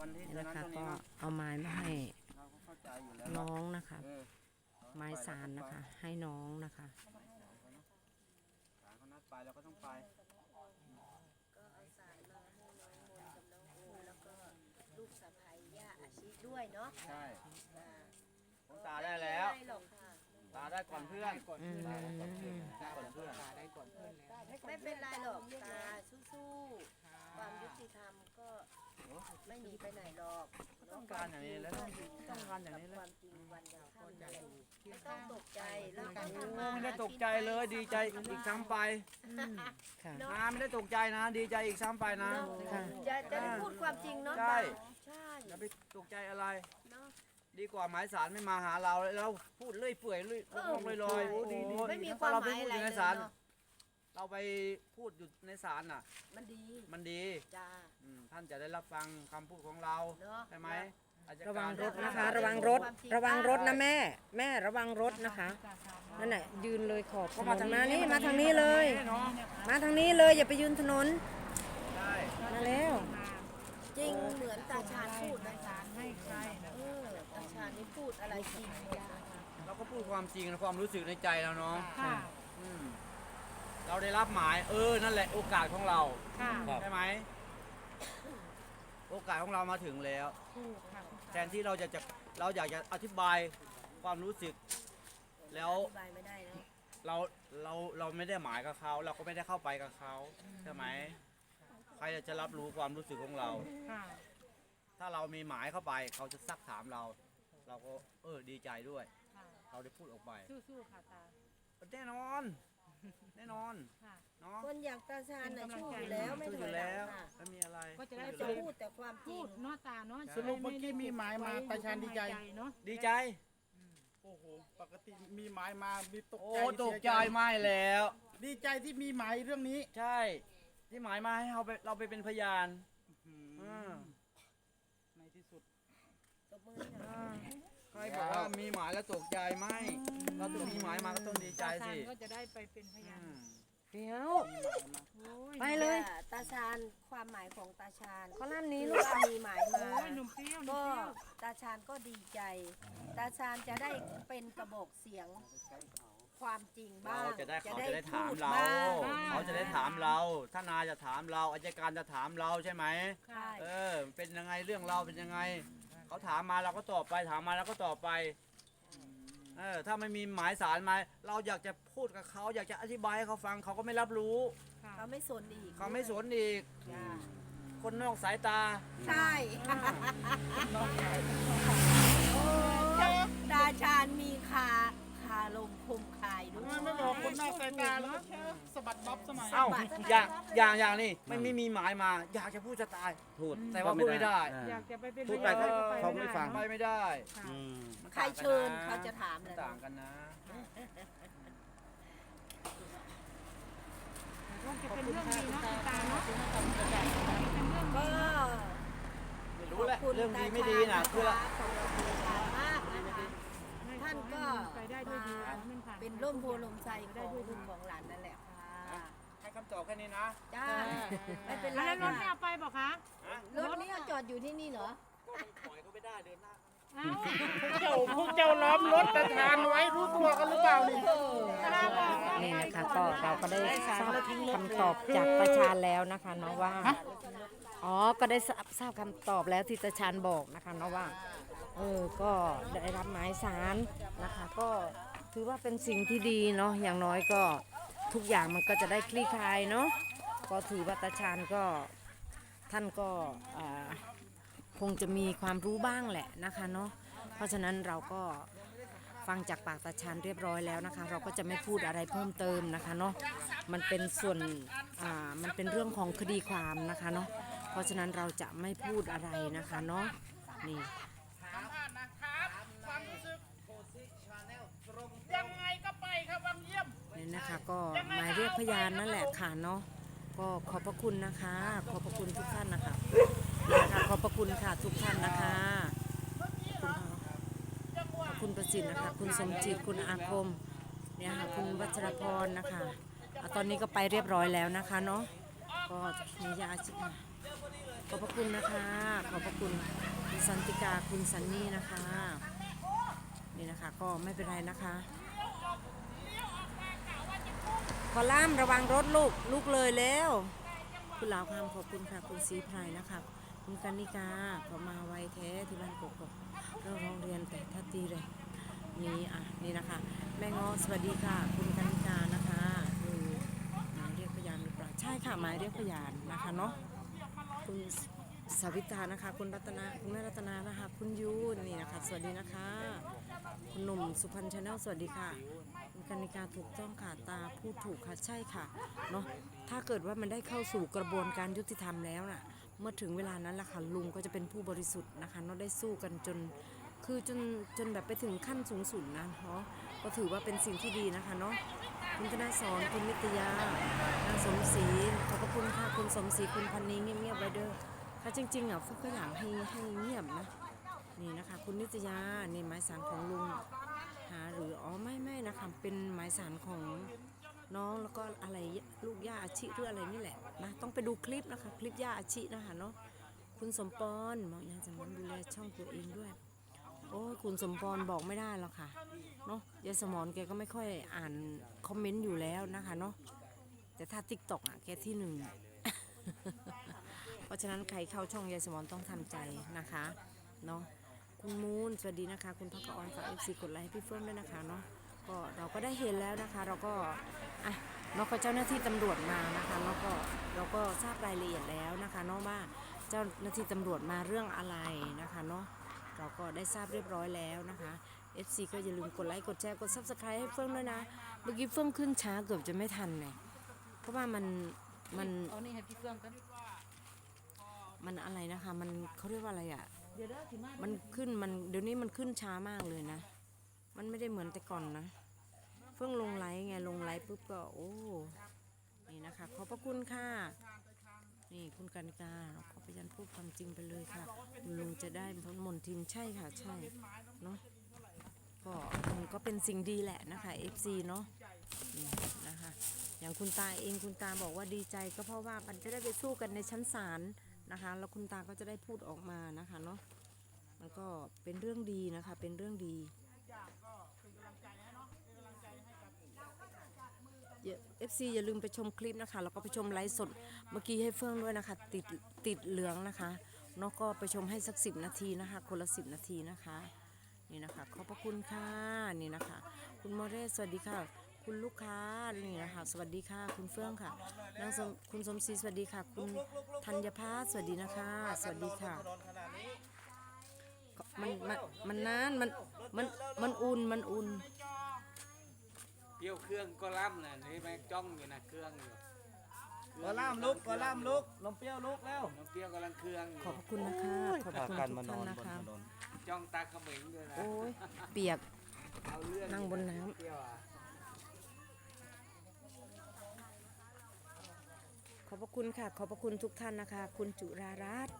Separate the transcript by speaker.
Speaker 1: วันที่
Speaker 2: นี่
Speaker 1: เท่า
Speaker 2: นะ
Speaker 1: นั้น
Speaker 2: คะ
Speaker 1: ตรง
Speaker 2: ก็
Speaker 1: นี้เนาะ
Speaker 2: เอาไม้มาให้
Speaker 1: เราก็เข้าใจอยู่แล้ว
Speaker 2: น้องนะคะ
Speaker 1: เออ
Speaker 2: ไม้สารนะคะ ให้น้องนะคะ
Speaker 1: ศาลเขานัดไปเราก็ต้องไป
Speaker 3: ก็เอาสารมาให้น้องมนต์กับน้องโอแล้วก็ลูกสะใภ้ย่าอาชิด้วยเนาะ
Speaker 1: ใช่
Speaker 3: อ่า
Speaker 1: ผมตาได้แล้ว
Speaker 3: ไม่หรอกค่ะ
Speaker 1: ตาได้ก่อนเพื่อน
Speaker 2: อืม
Speaker 1: ได้ก่อนเพื่อนได้ก่อนเพื่อน
Speaker 3: ไม่เป็นไรหรอกตาสู้ๆความยุติธรรมก็ ไม่หนีไปไหนหรอก
Speaker 1: ต้องการอย่างนี้แล้วต้องต้องการอย่างนี้
Speaker 3: ค
Speaker 1: แล้ว
Speaker 3: วามจริงวันยังค่ำเลยไม่ต้องตกใจแล้วก็
Speaker 1: โอ้
Speaker 3: ทำมา
Speaker 1: ไม่ได้ตกใจเลยดีใจอีกซ้ำไป
Speaker 2: ค่ะ
Speaker 1: นะไม่ได้ตกใจนะ ดีใจอีกซ้ำไปนะ
Speaker 2: ค่ะ
Speaker 3: จะจะได้พูดความจริงเนาะ
Speaker 1: ใช่
Speaker 3: ตาใช่
Speaker 1: อย่าไปตกใจอะไร
Speaker 3: เนาะ
Speaker 1: ดีกว่าหมายสารไม่มาหาเราแล้วเราพูดเลื่อยเปื่อยเลื่อย
Speaker 3: เออ
Speaker 1: ลงลอยๆโอ้ดีดี
Speaker 3: ไม่มี
Speaker 1: ถ้
Speaker 3: ความ
Speaker 1: เรา
Speaker 3: ห
Speaker 1: ไป
Speaker 3: มาย
Speaker 1: พูด
Speaker 3: อะไร
Speaker 1: อยู่
Speaker 3: เล
Speaker 1: ใน
Speaker 3: ย
Speaker 1: ศาล
Speaker 3: เนาะ
Speaker 1: เราไปพูดอยู่ในศาลน่ะ
Speaker 3: มันดี
Speaker 1: มันดี
Speaker 3: จ้า
Speaker 1: อืมท่านจะได้รับฟังคำพูดของเรา
Speaker 3: เนาะ
Speaker 1: ใช่ไหมอาจจ
Speaker 2: ระวังรถ
Speaker 1: กา
Speaker 2: นะคะ ระวังรถ ระวังรถนะแม่ แม่ระวังรถนะคะนั่นแหละยืนเลยขอบถนนมานี่มาทางนี้เลย
Speaker 1: เนาะ
Speaker 2: มาทางนี้เลยอย่าไปยืนถนน
Speaker 1: ใช่
Speaker 2: มาแล้ว
Speaker 3: จริงเหมือนตาชาญพูดนะสารให้ใครเออตาชาญนี่พูดอะไรจริงจ้า
Speaker 1: เราก็พูดความจริงนะความรู้สึกในใจเราเนาะ
Speaker 2: ค่ะ
Speaker 1: อืม เราได้รับหมาย เออ นั่นแหละโอกาสของเรา
Speaker 4: ค่ะ
Speaker 1: ใช่ไหม โอกาสของเรามาถึงแล้ว
Speaker 4: ถูกค่ะ
Speaker 1: แทนที่เราจะจะเราอยากจะอธิบายความรู้สึก แล้ว
Speaker 3: อธิบายไม่ได้แล้ว
Speaker 1: เราเราเราไม่ได้หมายกับเขา เราก็ไม่ได้เข้าไปกับเขาใช่ไหมใครจะรับรู้ความรู้สึกของเรา
Speaker 4: ค่ะ
Speaker 1: ถ้าเรามีหมายเข้าไป เขาจะซักถามเรา เราก็เออดีใจด้วย
Speaker 4: ค่ะ
Speaker 1: เราได้พูดออกไป
Speaker 4: สู้ๆค่ะตา
Speaker 1: แน่นอน แน่นอน
Speaker 4: ค่ะ
Speaker 1: เนาะ
Speaker 3: คนอย่างตาชาญน่ะชู้อยู่แล้วไม่
Speaker 1: สู้
Speaker 3: ถ
Speaker 1: อ
Speaker 3: อย
Speaker 1: ยู่
Speaker 3: หลั
Speaker 1: แล้ว
Speaker 3: งค่ะ
Speaker 1: ไม่มีอะไร
Speaker 4: ก็จะได้
Speaker 3: เราจะพูดแต่ความจริ
Speaker 4: พู
Speaker 3: ง
Speaker 4: ดเนาะตาเนาะ
Speaker 1: ใช่
Speaker 5: สรุปเมื่อกี้มีหมายมาตาชาญดีใจ
Speaker 4: เนาะ
Speaker 1: ดีใจ
Speaker 5: โอ้โห ปกติมีหมายมา มีตก
Speaker 1: โอ้
Speaker 5: ใจ
Speaker 1: ตกใจไม่แล้ว
Speaker 5: ดีใจที่มีหมายเรื่องนี้
Speaker 1: ใช่ ที่หมายมาให้เราไปเราไปเป็นพยานอืม
Speaker 5: ในที่สุด
Speaker 3: ตบมือให้หน่อย
Speaker 1: ใครบอกว่ามีหมายแล้วตกใจไหมเราต้องมีหมายมาก็ต้องดีใจ
Speaker 4: ตาชา
Speaker 1: สิ
Speaker 4: ญก็จะได้ไปเป็นพยา
Speaker 1: อื
Speaker 4: น
Speaker 1: ม
Speaker 2: เดี๋ยว
Speaker 4: โอ้ย
Speaker 2: ไปเลย
Speaker 3: ว่าตาชาญความหมายของตาชาญ
Speaker 2: เขาลั่นนี้
Speaker 3: ที่
Speaker 2: ลูก
Speaker 3: ว่ามีหมายมา
Speaker 4: โอ้ยหนุ่มเปรี้ยวหนุ่ม
Speaker 3: ก็
Speaker 4: เปรี้ยว
Speaker 3: ตาชาญก็ดีใจ ตาชาญจะได้เป็นกระบอกเสียงความจริงบ้าง
Speaker 1: เราจะได้เขาจะได้ถาม
Speaker 3: พูด
Speaker 1: เรา
Speaker 3: บ้าง
Speaker 1: เขาจะได้ถามเราท่านนายจะถามเราอายการจะถามเราใช่ไหม
Speaker 3: ใช่
Speaker 1: เออ เป็นยังไงเรื่องเราเป็นยังไง เขาถามมาเราก็ตอบไปถามมาเราก็ตอบไปเออถ้าไม่มีหมายสารมา เราอยากจะพูดกับเขาอยากจะอธิบายให้เขาฟังเขาก็ไม่รับรู้
Speaker 4: ค่ะ
Speaker 3: เขาไม่สนอีก
Speaker 1: เขาไม่สนอีก
Speaker 3: จ้า
Speaker 1: คนนอกสายตา
Speaker 3: ใช่ตาชาญมีคาคาลมคมคายด้วย
Speaker 5: ไม่บอกคนนอกสายตาแล้วก็แค่สะบัดบ๊อบสมัย
Speaker 1: เอ้าอย่างอย่างอย่างนี่ไม่ไม่มีหมายมา อยากจะพูดจะตาย
Speaker 6: พูด
Speaker 1: แต่ว่าพูดไม่ได้
Speaker 4: อยากจะไปเป็น
Speaker 6: พูด
Speaker 4: พ
Speaker 6: ไป
Speaker 4: ยาน
Speaker 6: เขา
Speaker 4: ก็
Speaker 6: เขาไม่ฟัง
Speaker 1: ไปไม่ได้
Speaker 4: ค่ะ
Speaker 6: อืม
Speaker 1: มัน
Speaker 3: ใคร
Speaker 1: ต่างกันนะ
Speaker 3: เชิญเขาจะถามเลย
Speaker 1: ต่างกันนะ
Speaker 4: ก็จะเป็นเรื่องดีเนาะคุณตาเนาะ
Speaker 3: ก็
Speaker 1: ไม่รู้แหละเรื่องดีไม่ดีนะคือ
Speaker 3: ขอบคุณตาชาญมากนะคะ ท่านก็
Speaker 4: ไปได้ด้วยดีขอให้มันผ่าน
Speaker 3: เป็นร่มโพลมใจของลูกของหลานนั่นแหละค่ะ
Speaker 1: ให้คำตอบแค่นี้นะ
Speaker 3: จ้าไม่เป็นไร
Speaker 4: แล้วรถไม่
Speaker 3: ค่ะ
Speaker 4: เอาไปบอกคะ
Speaker 3: รถนี้จอดอยู่ที่นี่เหรอ
Speaker 1: ก็มันปล่อยก็ไม่ได้เดินหน้า
Speaker 4: เอ้า
Speaker 5: เจ้าพวกเจ้าล้อมรถตาชาญไว้รู้ตัวกันหรือเปล่านี่
Speaker 4: ตาบอกว่า
Speaker 2: นี่นะคะก็เราก็ได้ทราบคำตอบจากตาชาญแล้วนะคะเนาะว่าอ๋อก็ได้ทราบทราบคำตอบแล้วที่ตาชาญบอกนะคะเนาะว่าเออก็ได้รับหมายสารนะคะ ก็ถือว่าเป็นสิ่งที่ดีเนาะอย่างน้อยก็ทุกอย่างมันก็จะได้คลี่คลายเนาะก็ถือว่าตาชาญก็ท่านก็อ่า คงจะมีความรู้บ้างแหละนะคะเนาะเพราะฉะนั้นเราก็ฟังจากปากตาชาญเรียบร้อยแล้วนะคะ เราก็จะไม่พูดอะไรเพิ่มเติมนะคะเนาะมันเป็นส่วนอ่ามันเป็นเรื่องของคดีความนะคะเนาะเพราะฉะนั้นเราจะไม่พูดอะไรนะคะเนาะนี่
Speaker 5: ยังไงก็ไปครับวังเยี่ยม
Speaker 2: นี่นะคะก็หมายเรียกพยานนั่นแหละค่ะเนาะก็ขอบพระคุณนะคะ ขอบพระคุณทุกท่านนะคะนะ คะขอบพระคุณค่ะทุกท่านนะคะขอบคุณประสิทธิ์นะคะ คุณสมจิตคุณอาคมเนี่ยค่ะคุณวัชรพรนะคะตอนนี้ก็ไปเรียบร้อยแล้วนะคะเนาะก็มียาชิคขอบพระคุณนะคะ ขอบพระคุณคุณสันติกาคุณสันนี่นะคะ นี่นะคะก็ไม่เป็นไรนะคะขอล่ามระวังรถลูกลูกเลยแล้ว คุณลาวคำขอบคุณค่ะ คุณสีไพรนะคะ คุณกันนิกาขอมาไวแท้ที่บ้านกกกเรื่องโรงเรียนแต่ถ้าตีเลยนี่อะนี่นะคะ แม่งอสวัสดีค่ะ คุณกันนิกานะคะคือหมายเรียกพยานหรือเปล่าใช่ค่ะหมายเรียกพยานนะคะเนาะคุณสาวิตานะคะ คุณรัตนาคุณแม่รัตนานะคะ คุณยูนี่นะคะ สวัสดีนะคะ คุณหนุ่มสุพรรณชาแนลสวัสดีค่ะคุณกนิกาถูกต้องค่ะตาพูดถูกค่ะใช่ค่ะเนาะถ้าเกิดว่ามันได้เข้าสู่กระบวนการยุติธรรมแล้วน่ะ เมื่อถึงเวลานั้นละค่ะลุงก็จะเป็นผู้บริสุทธิ์นะคะเนาะได้สู้กันจนคือจนจนแบบไปถึงขั้นสูงสุดนะเนาะก็ถือว่าเป็นสิ่งที่ดีนะคะเนาะคุณธนาสอนคุณนิตยานางสมศรีขอบพระคุณค่ะคุณสมศรีคุณพันนี้เงียบๆไว้เด้อถ้าจริงๆอะฟุกก็อยากให้ให้เงียบนะนี่นะคะ คุณนิตยานี่หมายสารของลุงหาหรืออ๋อไม่ไม่นะคะเป็นหมายสารของ น้องแล้วก็อะไรลูกย่าอาชิหรืออะไรนี่แหละนะต้องไปดูคลิปนะคะ คลิปย่าอาชินะคะเนาะคุณสมปอนบอกยายสมอนดูแลช่องตัวเองด้วย โอ้คุณสมปอนบอกไม่ได้หรอกค่ะเนาะยายสมอนแกก็ไม่ค่อยอ่านคอมเมนต์อยู่แล้วนะคะเนาะแต่ถ้าติ๊กต็อกอะแกที่หนึ่งเพราะฉะนั้นใครเข้าช่องยายสมอนต้องทำใจนะคะเนาะคุณมูนสวัสดีนะคะ คุณพักกออนฝากเอฟซีกดไลค์ให้พี่เฟิร์มด้วยนะคะเนาะ ก็เราก็ได้เห็นแล้วนะคะ เราก็อะเนาะก็เจ้าหน้าที่ตำรวจมานะคะแล้วก็เราก็ทราบรายละเอียดแล้วนะคะเนาะว่าเจ้าหน้าที่ตำรวจมาเรื่องอะไรนะคะเนาะเราก็ได้ทราบเรียบร้อยแล้วนะคะ FC ก็อย่าลืมกดไลค์กดแชร์กด subscribe ให้เฟื่องด้วยนะ เมื่อกี้เฟื่องขึ้นช้าเกือบจะไม่ทันเลยเพราะว่ามันมัน
Speaker 4: เอานี่ให้พี่เฟื่องกัน
Speaker 2: มันอะไรนะคะ มันเขาเรียกว่าอะไรอะ
Speaker 4: เดี๋ยวเด้อถึงมา
Speaker 2: มันขึ้นมันเดี๋ยวนี้มันขึ้นช้ามากเลยนะ มันไม่ได้เหมือนแต่ก่อนนะ เพิ่งลงไลฟ์ไงลงไลฟ์ปุ๊บก็โอ้นี่นะคะ ขอบพระคุณค่ะ นี่คุณกานิกาเราขอพยันพูดความจริงไปเลยค่ะคุณลุงจะได้พ้นมนทินใช่ค่ะ ใช่เนาะก็มันก็เป็นสิ่งดีแหละนะคะ FC เนาะนะคะอย่างคุณตาเองคุณตาบอกว่าดีใจก็เพราะว่ามันจะได้ไปสู้กันในชั้นศาลนะคะ แล้วคุณตาก็จะได้พูดออกมานะคะเนาะมันก็เป็นเรื่องดีนะคะ เป็นเรื่องดี เอฟซีอย่าลืมไปชมคลิปนะคะ แล้วก็ไปชมไลฟ์สดเมื่อกี้ให้เฟื่องด้วยนะคะ ติดติดเหลืองนะคะเนาะก็ไปชมให้สักสิบนาทีนะคะ คนละสิบนาทีนะคะ นี่นะคะ ขอบพระคุณค่ะนี่นะคะ คุณโมเรสสวัสดีค่ะ คุณลูกค้านี่นะคะ สวัสดีค่ะ คุณเฟื่องค่ะนางสมคุณสมศรีสวัสดีค่ะ คุณธัญภาสวัสดีนะคะ สวัสดีค่ะ มันมันมันนานมันมันมันอุ่นมันอุ่น
Speaker 6: เปรี้ยวเครื่องก็ล่ำนะนี่แม่งจ้องอยู่นะเครื่องอยู่
Speaker 1: ก็ล่ามลุกก็ล่ามลุกนมเปรี้ยวลุกแล้ว
Speaker 6: น้ำเปรี้ยวกำลังเครื่องอยู่
Speaker 2: ขอบพระคุณนะคะ ขอบพระคุณทุกท่านนะคะ
Speaker 6: จ้องตาเขมิงด้วยนะ
Speaker 2: โอ้ยเปียก
Speaker 6: เอาเรื่อง
Speaker 2: นั่งบนน้ำ
Speaker 6: เปรี้ยวอะ
Speaker 2: ขอบพระคุณค่ะ ขอบพระคุณทุกท่านนะคะ คุณจุรารัตน์